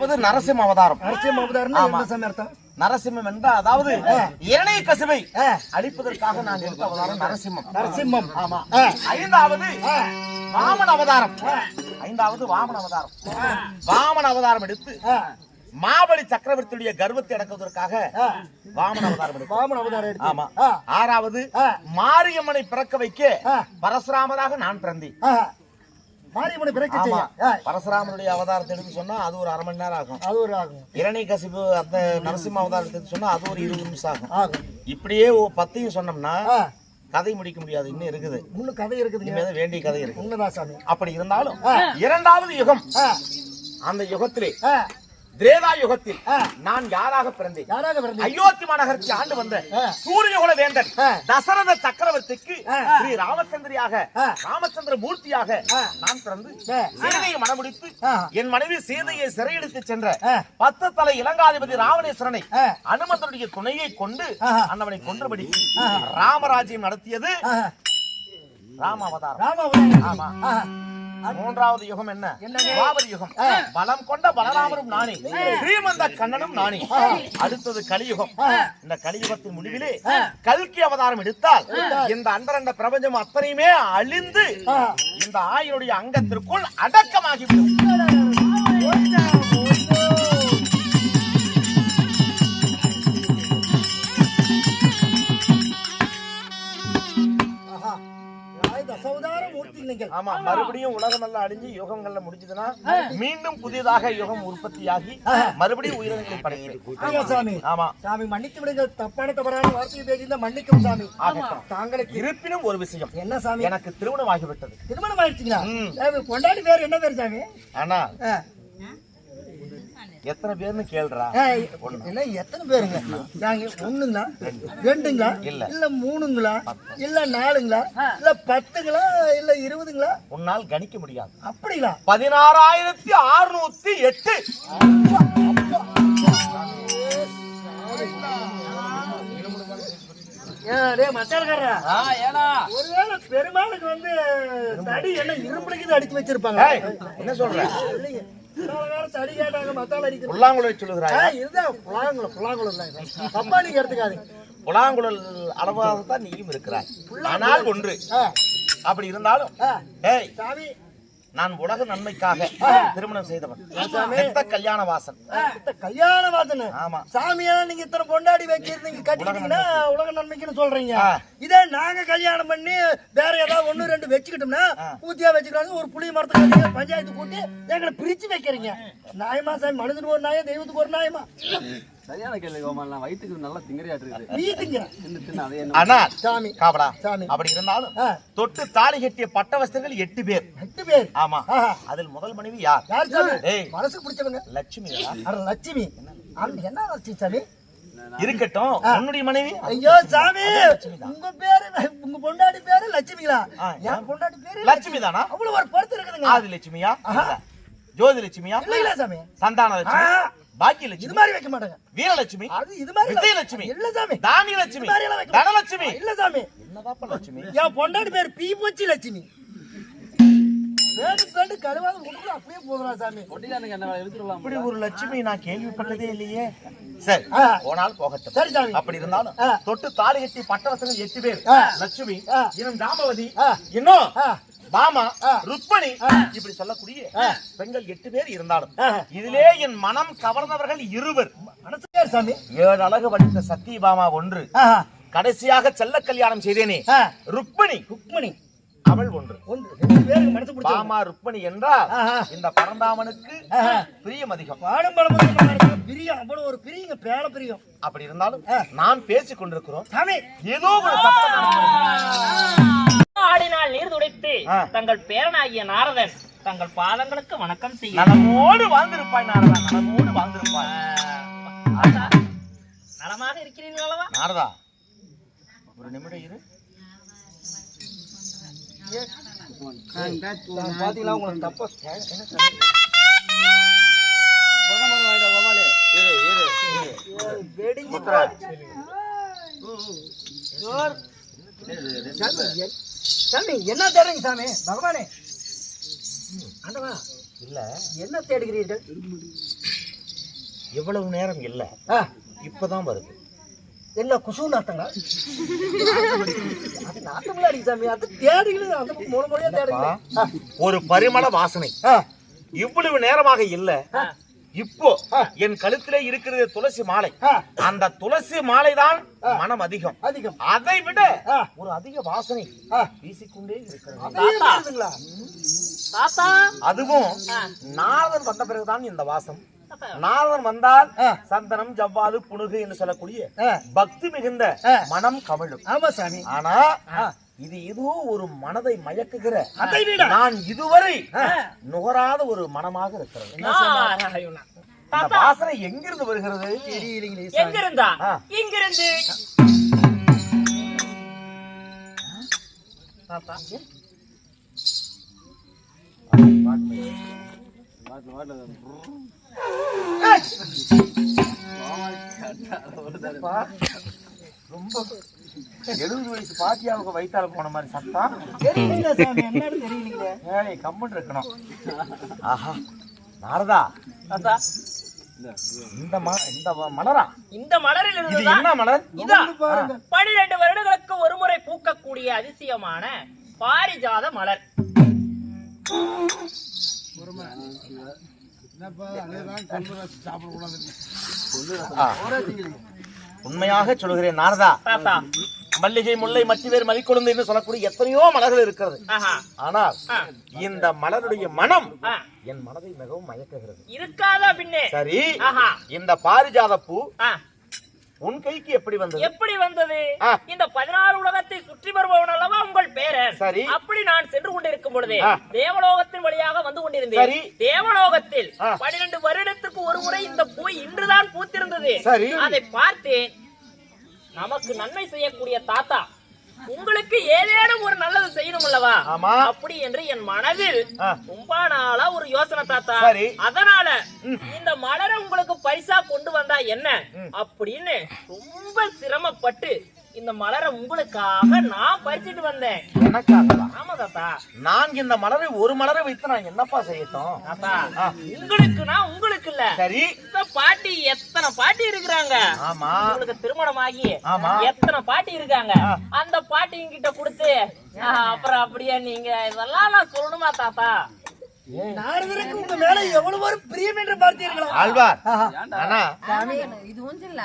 அதாவது நரசிம்ம அவதாரம் நரசிம்ம அர்த்தம்? நரசிம்மம் என்றால் அதாவது இரணை கசிவை. அழிப்பதற்காக நான் எடுத்த அவதாரம் நரசிம்மம். நரசிம்மம். ஆமா. ஐந்தாவது வாமன அவதாரம். ஐந்தாவது வாமன அவதாரம். வாமன அவதாரம் எடுத்து மாபலி சக்கரவர்த்தியுடைய கர்வத்தை அடக்குவதற்காக. வாமன அவதாரம் வாமன அவதாரம் ஆமா. ஆறாவது. மாரியம்மனை பிறக்க வைக்க. பரசுராமராக நான் பிறந்தேன். மாரியம்மனை பிறக்க செய்ய. பரசுராமனுடைய அவதாரத்தை எடுத்து சொன்னா அது ஒரு அரை மணி நேரம் ஆகும். அது ஒரு ஆகும். இரணை கசிப்பு அந்த நரசிம்ம அவதாரத்தை எடுத்து சொன்னா அது ஒரு இருபது நிமிஷம் ஆகும். ஆகும். இப்படியே பத்தையும் சொன்னோம்னா கதை முடிக்க முடியாது. இன்னும் இருக்குது. இன்னும் கதை இருக்குதுங்க இனிமேதான் வேண்டிய கதை இருக்கு உண்மைதான் சாமி. அப்படி இருந்தாலும் இரண்டாவது யுகம். அந்த யுகத்திலே திரேதா யுகத்தில். நான் யாராக பிறந்தேன் யாராக பிறந்தீங்க அயோத்தி மாநகரத்தை ஆண்டு வந்த. சூரியகுல வேந்தன். தசரத சக்கரவர்த்திக்கு. ஸ்ரீ ராமச்சந்திரியாக. ராமச்சந்திர மூர்த்தியாக. நான் பிறந்து. சீதையை மணமுடித்து ஆ. என் மனைவி சீதையை சிறையெடுத்து சென்ற. பத்து தலை இலங்காதிபதி ராவணேஸ்வரனை. அனுமந்தனுடைய துணையை கொண்டு. அன்னவனை கொன்றபடி ராமராஜ்யம் நடத்தியது ஆ, ராம அவதாரம் ராம அவதாரம் ஆமா. மூன்றாவது யுகம் என்ன? துவாபர யுகம். பலம் கொண்ட பலராமரும் நானே. ஸ்ரீமந்த கண்ணனும் நானே. அடுத்தது கலியுகம். இந்த கலியுகத்தின் முடிவிலே கல்கி அவதாரம் எடுத்தால் இந்த அண்டரண்ட பிரபஞ்சம் அத்தனையுமே அழிந்து. இந்த ஆயினுடைய அங்கத்திற்குள் அடக்கமாகிவிடும். ஆமா மறுபடியும் உலகம் எல்லாம் அழிஞ்சு யுகங்கள்ல முடிஞ்சதுன்னா மீண்டும் புதியதாக யுகம் உற்பத்தியாகி மறுபடியும் உயிரினங்களை படைக்கிறேன் ஐயா சாமி. ஆமா சாமி. மன்னித்து விடுங்கள். தப்பான தவறான வார்த்தையை பேசியிருந்தா மன்னிக்கும் சாமி. தாங்களுக்கு இருப்பினும் ஒரு விஷயம். என்ன சாமி? எனக்கு திருமணம் ஆகிவிட்டது திருமணம் ஆயிடுச்சுங்களா கொண்டாடி பேர் என்ன பேர் சாமி? ஆனா. எத்தனை பேர்னு கேள்றா. என்ன எத்தனை பேருங்க? நாங்க ஒண்ணுங்களா? ரெண்டுங்களா? இல்ல. இல்ல மூணுங்களா? இல்ல நாலுங்களா? இல்ல பத்துங்களா? இல்ல இருபதுங்களா? உன்னால் கணிக்க முடியாது. அப்படிங்களா? பதினாறாயிரத்தி அறுநூத்தி எட்டு. ஒருவேளை பெருமாளுக்கு வந்து தடி என்ன இரும்புலைக்கு அடிச்சு வச்சிருப்பாங்க. என்ன சொல்ற? இல்லைங்க. இவ்வளவு நேரம் தடி கேட்டாங்க மத்தால அடிக்கிறது புல்லாங்குழல் சொல்லுகிறாய் இதுதான் புலாங்குளம் புலாங்குளம் தான். தப்பா நீங்க எடுத்துக்காதீங்க. புல்லாங்குழல் அளவாகத்தான் நீயும் இருக்கிறாய். ஆனால் ஒன்று. அப்படி இருந்தாலும் ஏய் சாமி நான் உலக நன்மைக்காக திருமணம் செய்தவன். பெத்த கல்யாண வாசன் கல்யாண வாசனை ஆமா. சாமியா நீங்க இத்தனை கொண்டாடி வச்சிருந்தீங்க கட்டிட்டீங்கன்னா உலக நன்மைக்குன்னு சொல்றீங்க. இதே நாங்க கல்யாணம் பண்ணி வேற ஏதாவது ஒண்ணு ரெண்டு வச்சுக்கிட்டோம்னா ஊத்தியா வச்சுக்கிறாங்க ஒரு புளிய மரத்துக்கு பஞ்சாயத்து கூட்டி எங்களை பிரிச்சு வைக்கிறீங்க. நியாயமா சாமி மனுஷனுக்கு ஒரு நியாயம் தெய்வத்துக்கு ஒரு நியாயமா? சரியான கேள்வி வயிற்றுக்கு நல்லா என்ன? ஆனால் சாமி. அப்படி இருந்தாலும் தொட்டு தாலி கட்டிய பட்டவஸ்தர்கள் எட்டு பேர். எட்டு பேர்? ஆமா. ஆஹா. அதில் முதல் மனைவி யார்? யார் சாமி? மனசுக்கு பிடிச்சவங்க. லட்சுமி லட்சுமி. என்ன லட்சுமி சாமி? இருக்கட்டும். உன்னுடைய மனைவி? ஐயோ சாமி! உங்க பேரு உங்க பொண்டாட்டி பேரு லட்சுமிங்களா என் பொண்டாட்டி பேரு லட்சுமி தானா? அவ்வளவு ஒரு படுத்து இருக்குதுங்க. ஆதி லட்சுமியா. ஜோதி லட்சுமியா? இல்ல இல்ல சாமி. சந்தான லட்சுமி. ஆ. பாக்கிய இது மாதிரி வைக்க மாட்டாங்க வீரலட்சுமி அது இது மாதிரி விஜயலட்சுமி இல்ல சாமி தானிய லட்சுமி இது மாதிரி எல்லாம் வைக்க மாட்டாங்க. தனலட்சுமி இல்ல சாமி என்னதாப்பா லட்சுமி என் பொண்டாட்டி பேர் பீ போச்சி லட்சுமி அப்படியே போதுரா சாமி இப்படி ஒரு லட்சுமி நான் கேள்விப்பட்டதே இல்லையே சரி. போனால் போகட்டும் சரி சாமி அப்படி இருந்தாலும். தொட்டு தாலி கட்டி பட்டவசங்கள் எட்டு பேர். லட்சுமி. இன்னும் தாமவதி. இன்னும் ஆ. ருக்மணி இப்படி சொல்லக்கூடிய பெண்கள் எட்டு பேர் இருந்தாலும். இதிலே என் மனம் கவர்ந்தவர்கள் இருவர். மனசு சாமி. ஏழு அழகு வடித்த சத்தியபாமா ஒன்று. கடைசியாக செல்ல கல்யாணம் செய்தேனே. ருக்மணி. ருக்மணி. அவள் ஒன்று. ஒன்று. பாமா ருக்மணி என்றால். இந்த பரந்தாமனுக்கு. பிரியம் அதிகம். பிரியம் அவ்வளவு ஒரு பிரியுங்க பேர பிரியம். அப்படி இருந்தாலும் நாம் பேசிக் கொண்டிருக்கிறோம். ஏதோ ஒரு சத்தம். ஆடினால் நீர் துடைத்து. தங்கள் பேரனாகிய நாரதன் தங்கள் பாதங்களுக்கு வணக்கம் செய்ய நலமோடு வாழ்ந்திருப்பாய் நாரதா நலமோடு வாழ்ந்திருப்பாய். நலமாக இருக்கிறீர்கள் அல்லவா? நாரதா ஒரு நிமிடம் இரு. பாத்தீங்களா உங்களுக்கு தப்பா இரு இரு இரு வெடிஞ்சு. சாமி, என்- சாமி என்ன தேடுறீங்க சாமி? பகவானே. ஆண்டவா இல்ல. என்ன தேடுகிறீர்கள்? இவ்வளவு நேரம் இல்ல. ஆ, இப்பதான் வருது. என்ன குசு நாட்டங்களா அது நாட்டங்களா அடி சாமி. அது தேடிகளு அந்த மூணு மொழியா தேடிகளு ஆ, ஒரு பரிமள வாசனை. இவ்வளவு நேரமாக இல்ல. இப்போ என் கழுத்திலே இருக்கிறது துளசி மாலை. அந்த துளசி மாலை தான் மனம் அதிகம். அதிகம். அதை விட. ஒரு அதிக வாசனை வீசிக்கொண்டே இருக்கிறது. அதுவும் ஆ. நாரதன் வந்த பிறகுதான் இந்த வாசம். நாரதன் வந்தால். சந்தனம் ஜவ்வாது புனுகு என்று சொல்லக்கூடிய பக்தி மிகுந்த. மனம் கமழும் ஆமா சாமி. ஆனா இது ஏதோ ஒரு மனதை மயக்குகிற அதை விட. நான் இதுவரை நுகராத ஒரு மனமாக இருக்கிறது. வாசனை எங்கிருந்து வருகிறது? தெரியலைங்களே. இங்கிருந்து. தாத்தா வாட்டில் அப்பா, ரொம்ப எழுபது வயசு பாட்டியாவுக்கு வைத்தால போன மாதிரி சத்தம். ஏய் கம்முன்னு இருக்கணும். ஆஹா நாரதா. தாத்தா. இந்த ம- இந்த மலரா? இந்த மலரில் இது என்ன மலர்? இதா. பாருங்க. பனிரெண்டு வருடங்களுக்கு ஒருமுறை பூக்கக்கூடிய அதிசயமான பாரிஜாத மலர். ஆ. உண்மையாக சொல்கிறேன் நாரதா. மல்லிகை முல்லை மச்சிவேர் மலிக்குழந்தை என்று சொல்லக்கூடிய எத்தனையோ மலர்கள் இருக்கிறது. ஆனால். இந்த மலருடைய மனம். என் மனதை மிகவும் மயக்குகிறது. இருக்காதா பின்னே? சரி இந்த பாரிஜாத பூ. உன் கைக்கு எப்படி வந்தது எப்படி வந்தது. இந்த பதினாறு உலகத்தை சுற்றி வருபவன் அல்லவா உங்கள் பேரன் சரி. அப்படி நான் சென்று கொண்டிருக்கும் பொழுது. தேவலோகத்தின் வழியாக வந்து கொண்டிருந்தேன். தேவலோகத்தில். பன்னிரண்டு வருடத்துக்கு ஒரு முறை இந்த பூ இன்றுதான் பூத்திருந்தது. அதை பார்த்தேன் நமக்கு நன்மை செய்யக்கூடிய தாத்தா உங்களுக்கு ஏதேனும் ஒரு நல்லது செய்யணும் அல்லவா. அப்படி என்று என் மனதில். ரொம்ப நாளா ஒரு யோசனை தாத்தா சரி. அதனால இந்த மலரை உங்களுக்கு பரிசா கொண்டு வந்தா என்ன அப்படின்னு ரொம்ப சிரமப்பட்டு இந்த மலரை உங்களுக்காக நான் பறிச்சிட்டு வந்தேன். எனக்காகவா? ஆமா தாத்தா. நான் இந்த மலரை ஒரு மலரை வைத்து நான் என்னப்பா செய்யட்டும்? தாத்தா உங்களுக்கு இல்ல. சரி. இந்த பாட்டி எத்தனை பாட்டி இருக்கிறாங்க? ஆமா. உங்களுக்கு திருமணம் ஆகி ஆமா. எத்தனை பாட்டி இருக்காங்க? அந்த பாட்டிங்க கிட்ட கொடுத்து அப்புறம் அப்படியே நீங்க? இதெல்லாம் நான் சொல்லணுமா தாத்தா? நாரதருக்கு உங்க மேல எவ்வளவு பிரியம் என்று பார்த்தீர்களா? ஆழ்வார். ஆனா இது ஒன்றும் இல்ல.